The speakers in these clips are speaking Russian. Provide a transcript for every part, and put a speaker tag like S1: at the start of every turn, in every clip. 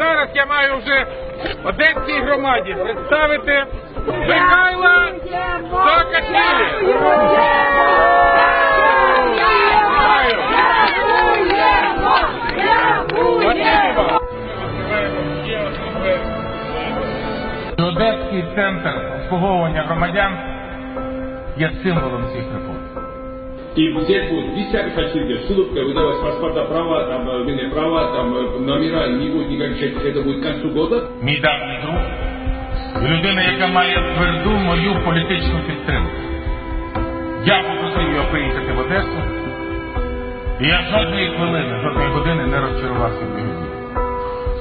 S1: зараз я маю вже Одеській громаді представити Михайла Саакашвілі. Одеський центр обслуговування громадян є символом цих реформ.
S2: И здесь будут десятки фальсификаций. С улыбкой выдавать паспорта права, там, э, вернее, права, там, э, номера, не будет никаких, это будет к концу года.
S1: Мій давній друг і людина, яка має тверду мою політичну підтримку. Я попросив його приїхати в Одесу, і я жодної хвилини, жодної години не розчарувався в його дії.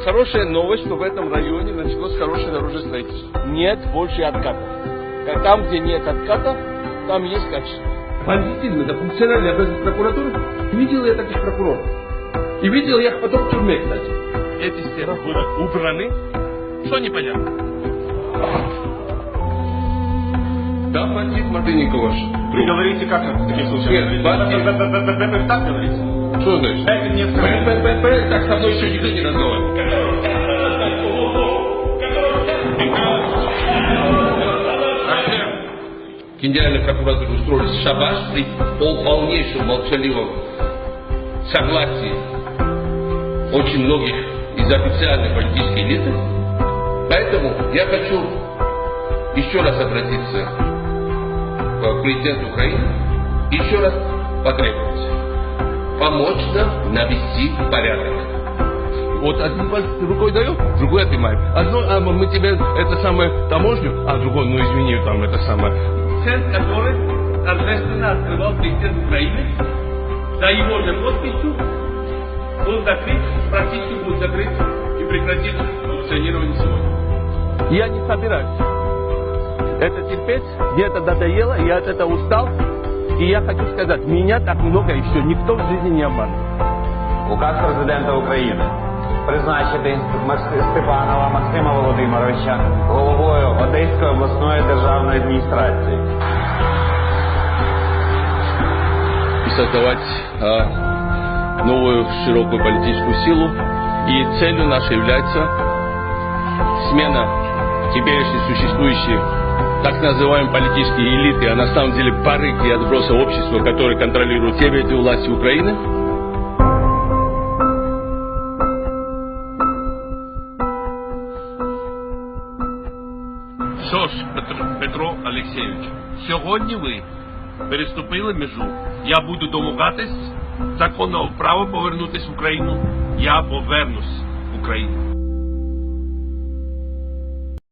S3: Хорошая новость, что в этом районе началось хорошее дорожное строительство. Нет больше откатов. Как Там, где нет откатов, там есть качество.
S2: Действительно, это функциональная обязанность прокуратуры. Видел я таких прокуроров. И видел я их потом в тюрьме, кстати.
S3: Эти стены будут убраны. Что непонятно?
S2: Да, бандит Мартыненко ваш.
S4: Вы говорите как в таких случаях?
S2: Нет, бандит.
S4: Так говорите?
S2: Что значит?
S4: Дайте мне сказать.
S2: Так со мной еще никто не разговаривал. Генеральная прокуратура устроили шабаш при пол- полнейшем молчаливом согласии очень многих из официальной политической элиты. Поэтому я хочу еще раз обратиться к президенту Украины еще раз потребовать помочь нам навести порядок. Вот один палец рукой дает, другой отнимает. Одно, а мы тебе это самое таможню, а другой, ну извини, там это самое. Центр, который торжественно открывал президент Украины, за его же подписью был закрыт, практически будет закрыт и прекратит функционирование сегодня.
S3: Я не собираюсь это терпеть. Мне это надоело, я от этого устал. И я хочу сказать, меня так много еще никто в жизни не обманул.
S5: Указ президента України призначити Степанова Максима Володимировича головою Одеської обласної державної адміністрації.
S2: и создавать а, новую широкую политическую силу. И целью нашей является смена теперешней существующей так называемой политической элиты, а на самом деле порыги и отбросы общества, которые контролируют все эти власти Украины.
S6: Що ж, Петро, Петро Олексійович, сьогодні ви переступили межу. Я буду домагатись законного права повернутися в Україну. Я повернусь в Україну.